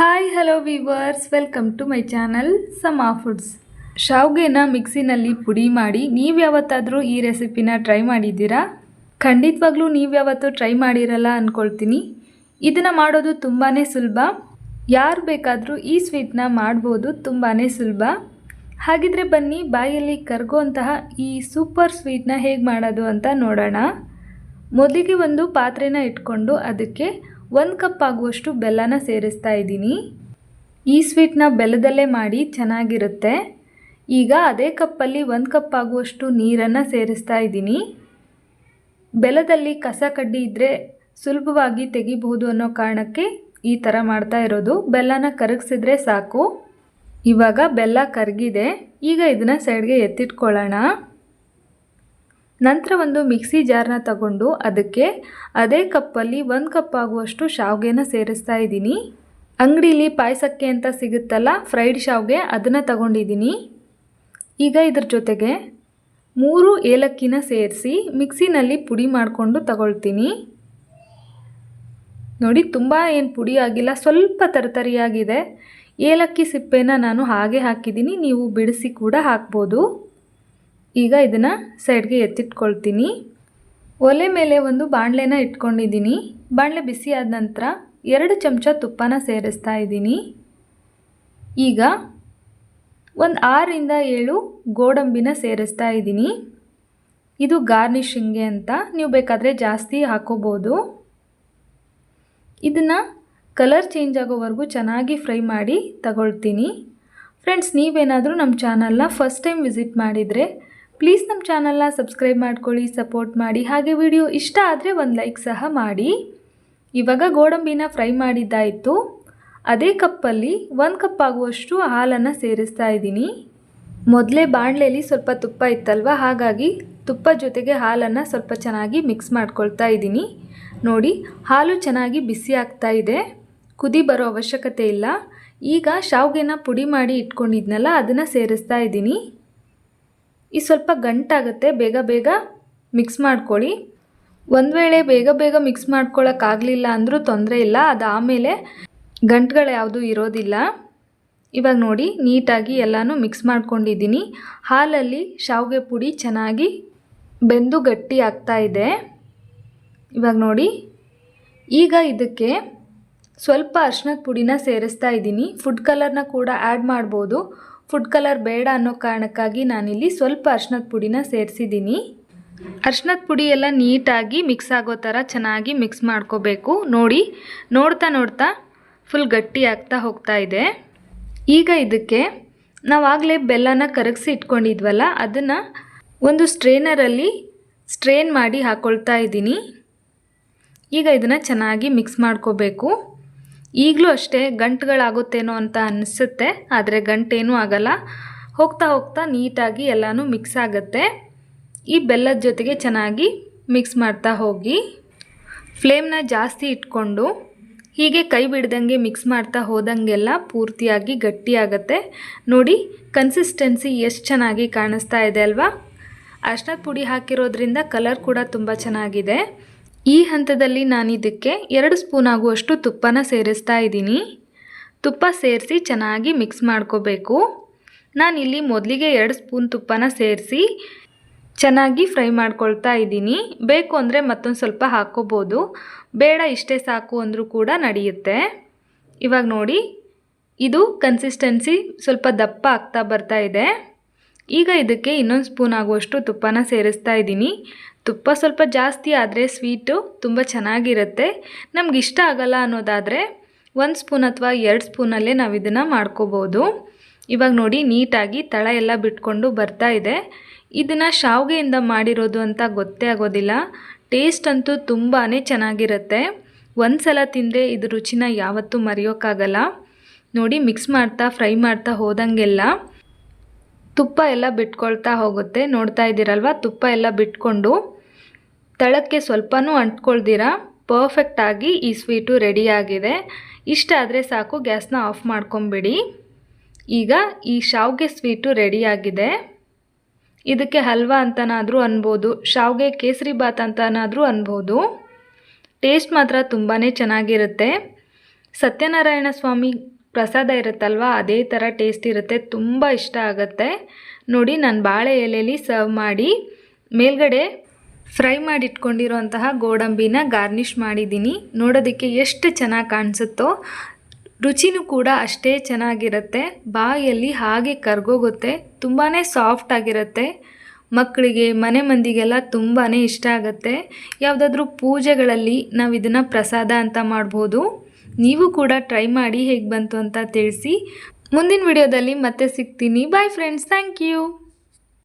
Hi hello viewers welcome to my channel Sama foods ಶಾವ್ಗೆನ ಮಿಕ್ಸಿನಲ್ಲಿ ಪುಡಿ ಮಾಡಿ ನೀವು ಯಾವತ್ತಾದರೂ ಈ ರೆಸಿಪಿನ ಟ್ರೈ ಮಾಡಿದ್ದೀರಾ? ಖಂಡಿತವಾಗ್ಲೂ ನೀವು ಯಾವತ್ತೂ ಟ್ರೈ ಮಾಡಿರಲ್ಲ ಅಂದ್ಕೊಳ್ತೀನಿ ಇದನ್ನು ಮಾಡೋದು ತುಂಬಾ ಸುಲಭ. ಯಾರು ಬೇಕಾದರೂ ಈ ಸ್ವೀಟ್ನ ಮಾಡ್ಬೋದು ತುಂಬಾ ಸುಲಭ. ಹಾಗಿದ್ರೆ ಬನ್ನಿ, ಬಾಯಲ್ಲಿ ಕರಗುವಂತಹ ಈ ಸೂಪರ್ ಸ್ವೀಟ್ನ ಹೇಗೆ ಮಾಡೋದು ಅಂತ ನೋಡೋಣ. ಮೊದಲಿಗೆ ಒಂದು ಪಾತ್ರೆನ ಇಟ್ಕೊಂಡು ಅದಕ್ಕೆ ಒಂದು ಕಪ್ ಆಗುವಷ್ಟು ಬೆಲ್ಲನ ಸೇರಿಸ್ತಾ ಇದ್ದೀನಿ. ಈ ಸ್ವೀಟ್ನ ಬೆಲ್ಲದಲ್ಲೇ ಮಾಡಿ ಚೆನ್ನಾಗಿರುತ್ತೆ. ಈಗ ಅದೇ ಕಪ್ಪಲ್ಲಿ ಒಂದು ಕಪ್ ಆಗುವಷ್ಟು ನೀರನ್ನು ಸೇರಿಸ್ತಾ ಇದ್ದೀನಿ. ಬೆಲ್ಲದಲ್ಲಿ ಕಸ ಕಡ್ಡಿ ಇದ್ದರೆ ಸುಲಭವಾಗಿ ತೆಗಿಬಹುದು ಅನ್ನೋ ಕಾರಣಕ್ಕೆ ಈ ಥರ ಮಾಡ್ತಾ ಇರೋದು. ಬೆಲ್ಲನ ಕರಗಿಸಿದ್ರೆ ಸಾಕು. ಇವಾಗ ಬೆಲ್ಲ ಕರಗಿದೆ. ಈಗ ಇದನ್ನು ಸೈಡ್ಗೆ ಎತ್ತಿಟ್ಕೊಳ್ಳೋಣ. ನಂತರ ಒಂದು ಮಿಕ್ಸಿ ಜಾರ್ನ ತಗೊಂಡು ಅದಕ್ಕೆ ಅದೇ ಕಪ್ಪಲ್ಲಿ ಒಂದು ಕಪ್ ಆಗುವಷ್ಟು ಶಾವಿಗೆನ ಸೇರಿಸ್ತಾ ಇದ್ದೀನಿ. ಅಂಗಡೀಲಿ ಪಾಯಸಕ್ಕೆ ಅಂತ ಸಿಗುತ್ತಲ್ಲ ಫ್ರೈಡ್ ಶಾವಿಗೆ ಅದನ್ನು ತಗೊಂಡಿದ್ದೀನಿ. ಈಗ ಇದ್ರ ಜೊತೆಗೆ ಮೂರು ಏಲಕ್ಕಿನ ಸೇರಿಸಿ ಮಿಕ್ಸಿನಲ್ಲಿ ಪುಡಿ ಮಾಡಿಕೊಂಡು ತಗೊಳ್ತೀನಿ. ನೋಡಿ, ತುಂಬ ಏನು ಪುಡಿ ಆಗಿಲ್ಲ, ಸ್ವಲ್ಪ ತರತರಿಯಾಗಿದೆ. ಏಲಕ್ಕಿ ಸಿಪ್ಪೆನ ನಾನು ಹಾಗೆ ಹಾಕಿದ್ದೀನಿ, ನೀವು ಬಿಡಿಸಿ ಕೂಡ ಹಾಕ್ಬೋದು. ಈಗ ಇದನ್ನು ಸೈಡ್ಗೆ ಎತ್ತಿಟ್ಕೊಳ್ತೀನಿ. ಒಲೆ ಮೇಲೆ ಒಂದು ಬಾಣಲೆನ ಇಟ್ಕೊಂಡಿದ್ದೀನಿ. ಬಾಣಲೆ ಬಿಸಿ ಆದ ನಂತರ ಎರಡು ಚಮಚ ತುಪ್ಪನ ಸೇರಿಸ್ತಾ ಇದ್ದೀನಿ. ಈಗ ಒಂದು ಆರರಿಂದ ಏಳು ಗೋಡಂಬಿನ ಸೇರಿಸ್ತಾ ಇದ್ದೀನಿ. ಇದು ಗಾರ್ನಿಷಿಂಗ್ಗೆ ಅಂತ ನೀವು ಬೇಕಾದರೆ ಜಾಸ್ತಿ ಹಾಕೋಬೋದು. ಇದನ್ನು ಕಲರ್ ಚೇಂಜ್ ಆಗೋವರೆಗೂ ಚೆನ್ನಾಗಿ ಫ್ರೈ ಮಾಡಿ ತಗೊಳ್ತೀನಿ. ಫ್ರೆಂಡ್ಸ್, ನೀವೇನಾದರೂ ನಮ್ಮ ಚಾನಲ್ನ ಫಸ್ಟ್ ಟೈಮ್ ವಿಸಿಟ್ ಮಾಡಿದರೆ ಪ್ಲೀಸ್ ನಮ್ಮ ಚಾನಲ್ನ ಸಬ್ಸ್ಕ್ರೈಬ್ ಮಾಡ್ಕೊಳ್ಳಿ, ಸಪೋರ್ಟ್ ಮಾಡಿ, ಹಾಗೆ ವಿಡಿಯೋ ಇಷ್ಟ ಆದರೆ ಒಂದು ಲೈಕ್ ಸಹ ಮಾಡಿ. ಇವಾಗ ಗೋಡಂಬಿನ ಫ್ರೈ ಮಾಡಿದ್ದಾಯಿತು. ಅದೇ ಕಪ್ಪಲ್ಲಿ ಒಂದು ಕಪ್ ಆಗುವಷ್ಟು ಹಾಲನ್ನು ಸೇರಿಸ್ತಾ ಇದ್ದೀನಿ. ಮೊದಲೇ ಬಾಣಲೆಯಲ್ಲಿ ಸ್ವಲ್ಪ ತುಪ್ಪ ಇತ್ತಲ್ವ, ಹಾಗಾಗಿ ತುಪ್ಪ ಜೊತೆಗೆ ಹಾಲನ್ನು ಸ್ವಲ್ಪ ಚೆನ್ನಾಗಿ ಮಿಕ್ಸ್ ಮಾಡ್ಕೊಳ್ತಾ ಇದ್ದೀನಿ. ನೋಡಿ, ಹಾಲು ಚೆನ್ನಾಗಿ ಬಿಸಿ ಆಗ್ತಾ ಇದೆ. ಕುದಿ ಬರೋ ಅವಶ್ಯಕತೆ ಇಲ್ಲ. ಈಗ ಶಾವ್ಗೆನ ಪುಡಿ ಮಾಡಿ ಇಟ್ಕೊಂಡಿದ್ನಲ್ಲ, ಅದನ್ನು ಸೇರಿಸ್ತಾ ಇದ್ದೀನಿ. ಈ ಸ್ವಲ್ಪ ಗಂಟಾಗುತ್ತೆ ಬೇಗ ಬೇಗ ಮಿಕ್ಸ್ ಮಾಡ್ಕೊಳ್ಳಿ. ಒಂದು ವೇಳೆ ಬೇಗ ಬೇಗ ಮಿಕ್ಸ್ ಮಾಡ್ಕೊಳ್ಳೋಕ್ಕಾಗಲಿಲ್ಲ ಅಂದರೂ ತೊಂದರೆ ಇಲ್ಲ, ಅದು ಆಮೇಲೆ ಗಂಟುಗಳು ಯಾವುದೂ ಇರೋದಿಲ್ಲ. ಇವಾಗ ನೋಡಿ, ನೀಟಾಗಿ ಎಲ್ಲನೂ ಮಿಕ್ಸ್ ಮಾಡ್ಕೊಂಡಿದ್ದೀನಿ. ಹಾಲಲ್ಲಿ ಶಾವಿಗೆ ಪುಡಿ ಚೆನ್ನಾಗಿ ಬೆಂದು ಗಟ್ಟಿ ಆಗ್ತಾ ಇದೆ. ಇವಾಗ ನೋಡಿ, ಈಗ ಇದಕ್ಕೆ ಸ್ವಲ್ಪ ಅರ್ಶಿನದ ಪುಡಿನ ಸೇರಿಸ್ತಾ ಇದ್ದೀನಿ. ಫುಡ್ ಕಲರ್ನ ಕೂಡ ಆ್ಯಡ್ ಮಾಡ್ಬೋದು. ಫುಡ್ ಕಲರ್ ಬೇಡ ಅನ್ನೋ ಕಾರಣಕ್ಕಾಗಿ ನಾನಿಲ್ಲಿ ಸ್ವಲ್ಪ ಅರ್ಶಿನದ ಪುಡಿನ ಸೇರಿಸಿದ್ದೀನಿ. ಅರ್ಶಿನದ ಪುಡಿ ಎಲ್ಲ ನೀಟಾಗಿ ಮಿಕ್ಸ್ ಆಗೋ ಥರ ಚೆನ್ನಾಗಿ ಮಿಕ್ಸ್ ಮಾಡ್ಕೋಬೇಕು. ನೋಡಿ, ನೋಡ್ತಾ ನೋಡ್ತಾ ಫುಲ್ ಗಟ್ಟಿ ಆಗ್ತಾ ಹೋಗ್ತಾ ಇದೆ. ಈಗ ಇದಕ್ಕೆ ನಾವಾಗಲೇ ಬೆಲ್ಲನ ಕರಗಿಸಿ ಇಟ್ಕೊಂಡಿದ್ವಲ್ಲ, ಅದನ್ನು ಒಂದು ಸ್ಟ್ರೇನರಲ್ಲಿ ಸ್ಟ್ರೇನ್ ಮಾಡಿ ಹಾಕ್ಕೊಳ್ತಾ ಇದ್ದೀನಿ. ಈಗ ಇದನ್ನು ಚೆನ್ನಾಗಿ ಮಿಕ್ಸ್ ಮಾಡ್ಕೋಬೇಕು. ಈಗಲೂ ಅಷ್ಟೇ ಗಂಟುಗಳಾಗುತ್ತೇನೋ ಅಂತ ಅನಿಸುತ್ತೆ, ಆದರೆ ಗಂಟೇನೂ ಆಗಲ್ಲ. ಹೋಗ್ತಾ ಹೋಗ್ತಾ ನೀಟಾಗಿ ಎಲ್ಲನೂ ಮಿಕ್ಸ್ ಆಗುತ್ತೆ. ಈ ಬೆಲ್ಲದ ಜೊತೆಗೆ ಚೆನ್ನಾಗಿ ಮಿಕ್ಸ್ ಮಾಡ್ತಾ ಹೋಗಿ. ಫ್ಲೇಮ್ನ ಜಾಸ್ತಿ ಇಟ್ಕೊಂಡು ಹೀಗೆ ಕೈ ಬಿಡ್ದಂಗೆ ಮಿಕ್ಸ್ ಮಾಡ್ತಾ ಹೋದಂಗೆಲ್ಲ ಪೂರ್ತಿಯಾಗಿ ಗಟ್ಟಿಯಾಗತ್ತೆ ನೋಡಿ, ಕನ್ಸಿಸ್ಟೆನ್ಸಿ ಎಷ್ಟು ಚೆನ್ನಾಗಿ ಕಾಣಿಸ್ತಾ ಇದೆ ಅಲ್ವಾ? ಅರ್ಶಿನದ ಪುಡಿ ಹಾಕಿರೋದ್ರಿಂದ ಕಲರ್ ಕೂಡ ತುಂಬ ಚೆನ್ನಾಗಿದೆ. ಈ ಹಂತದಲ್ಲಿ ನಾನು ಇದಕ್ಕೆ ಎರಡು ಸ್ಪೂನ್ ಆಗುವಷ್ಟು ತುಪ್ಪನ ಸೇರಿಸ್ತಾ ಇದ್ದೀನಿ. ತುಪ್ಪ ಸೇರಿಸಿ ಚೆನ್ನಾಗಿ ಮಿಕ್ಸ್ ಮಾಡ್ಕೋಬೇಕು. ನಾನಿಲ್ಲಿ ಮೊದಲಿಗೆ ಎರಡು ಸ್ಪೂನ್ ತುಪ್ಪನ ಸೇರಿಸಿ ಚೆನ್ನಾಗಿ ಫ್ರೈ ಮಾಡ್ಕೊಳ್ತಾ ಇದ್ದೀನಿ. ಬೇಕು ಅಂದರೆ ಮತ್ತೊಂದು ಸ್ವಲ್ಪ ಹಾಕ್ಕೋಬೋದು. ಬೇಡ ಇಷ್ಟೇ ಸಾಕು ಅಂದರೂ ಕೂಡ ನಡೆಯುತ್ತೆ. ಇವಾಗ ನೋಡಿ, ಇದು ಕನ್ಸಿಸ್ಟೆನ್ಸಿ ಸ್ವಲ್ಪ ದಪ್ಪ ಆಗ್ತಾ ಬರ್ತಾ ಇದೆ. ಈಗ ಇದಕ್ಕೆ ಇನ್ನೊಂದು ಸ್ಪೂನ್ ಆಗುವಷ್ಟು ತುಪ್ಪನ ಸೇರಿಸ್ತಾ ಇದ್ದೀನಿ. ತುಪ್ಪ ಸ್ವಲ್ಪ ಜಾಸ್ತಿ ಆದರೆ ಸ್ವೀಟು ತುಂಬ ಚೆನ್ನಾಗಿರುತ್ತೆ. ನಮ್ಗೆ ಇಷ್ಟ ಆಗಲ್ಲ ಅನ್ನೋದಾದರೆ ಒಂದು ಸ್ಪೂನ್ ಅಥವಾ ಎರಡು ಸ್ಪೂನಲ್ಲೇ ನಾವು ಇದನ್ನು ಮಾಡ್ಕೋಬೋದು. ಇವಾಗ ನೋಡಿ ನೀಟಾಗಿ ತಳ ಎಲ್ಲ ಬಿಟ್ಕೊಂಡು ಬರ್ತಾ ಇದೆ. ಇದನ್ನು ಶಾವಿಗೆಯಿಂದ ಮಾಡಿರೋದು ಅಂತ ಗೊತ್ತೇ ಆಗೋದಿಲ್ಲ. ಟೇಸ್ಟ್ ಅಂತೂ ತುಂಬಾ ಚೆನ್ನಾಗಿರುತ್ತೆ. ಒಂದು ಸಲ ತಿಂದರೆ ಇದು ರುಚಿನ ಯಾವತ್ತೂ ಮರೆಯೋಕ್ಕಾಗಲ್ಲ. ನೋಡಿ ಮಿಕ್ಸ್ ಮಾಡ್ತಾ, ಫ್ರೈ ಮಾಡ್ತಾ ಹೋದಂಗೆಲ್ಲ. ತುಪ್ಪ ಎಲ್ಲ ಬಿಟ್ಕೊಳ್ತಾ ಹೋಗುತ್ತೆ. ನೋಡ್ತಾ ಇದ್ದೀರಲ್ವ? ತುಪ್ಪ ಎಲ್ಲ ಬಿಟ್ಕೊಂಡು ತಳಕ್ಕೆ ಸ್ವಲ್ಪನೂ ಅಂಟ್ಕೊಳ್ದಿರ? ಪರ್ಫೆಕ್ಟಾಗಿ ಈ ಸ್ವೀಟು ರೆಡಿಯಾಗಿದೆ ಇಷ್ಟ ಆದರೆ ಸಾಕು, ಗ್ಯಾಸ್ನ ಆಫ್ ಮಾಡ್ಕೊಂಬಿಡಿ. ಈಗ ಈ ಶಾವ್ಗೆ ಸ್ವೀಟು ರೆಡಿಯಾಗಿದೆ ಇದಕ್ಕೆ ಹಲ್ವಾ ಅಂತನಾದರೂ ಅನ್ಬೋದು, ಶಾವ್ಗೆ ಕೇಸರಿ ಬಾತ್ ಅಂತನಾದರೂ ಅನ್ಬೋದು. ಟೇಸ್ಟ್ ಮಾತ್ರ ತುಂಬಾ ಚೆನ್ನಾಗಿರುತ್ತೆ. ಸತ್ಯನಾರಾಯಣ ಸ್ವಾಮಿ ಪ್ರಸಾದ ಇರುತ್ತಲ್ವ? ಅದೇ ಥರ ಟೇಸ್ಟ್ ಇರುತ್ತೆ. ತುಂಬ ಇಷ್ಟ ಆಗುತ್ತೆ. ನೋಡಿ, ನಾನು ಬಾಳೆ ಎಲೆಯಲ್ಲಿ ಸರ್ವ್ ಮಾಡಿ, ಮೇಲ್ಗಡೆ ಫ್ರೈ ಮಾಡಿಟ್ಕೊಂಡಿರೋಂತಹ ಗೋಡಂಬಿನ ಗಾರ್ನಿಷ್ ಮಾಡಿದ್ದೀನಿ. ನೋಡೋದಕ್ಕೆ ಎಷ್ಟು ಚೆನ್ನಾಗಿ ಕಾಣಿಸುತ್ತೋ, ರುಚಿನೂ ಕೂಡ ಅಷ್ಟೇ ಚೆನ್ನಾಗಿರುತ್ತೆ. ಬಾಯಲ್ಲಿ ಹಾಗೆ ಕರ್ಗೋಗುತ್ತೆ. ತುಂಬಾ ಸಾಫ್ಟ್ ಆಗಿರುತ್ತೆ. ಮಕ್ಕಳಿಗೆ, ಮನೆ ಮಂದಿಗೆಲ್ಲ ತುಂಬಾ ಇಷ್ಟ ಆಗುತ್ತೆ. ಯಾವುದಾದ್ರೂ ಪೂಜೆಗಳಲ್ಲಿ ನಾವು ಇದನ್ನು ಪ್ರಸಾದ ಅಂತ ಮಾಡ್ಬೋದು. ನೀವು ಕೂಡ ಟ್ರೈ ಮಾಡಿ ಹೇಗೆ ಬಂತು ಅಂತ ತಿಳಿಸಿ. ಮುಂದಿನ ವಿಡಿಯೋದಲ್ಲಿ ಮತ್ತೆ ಸಿಗ್ತೀನಿ. Bye friends thank you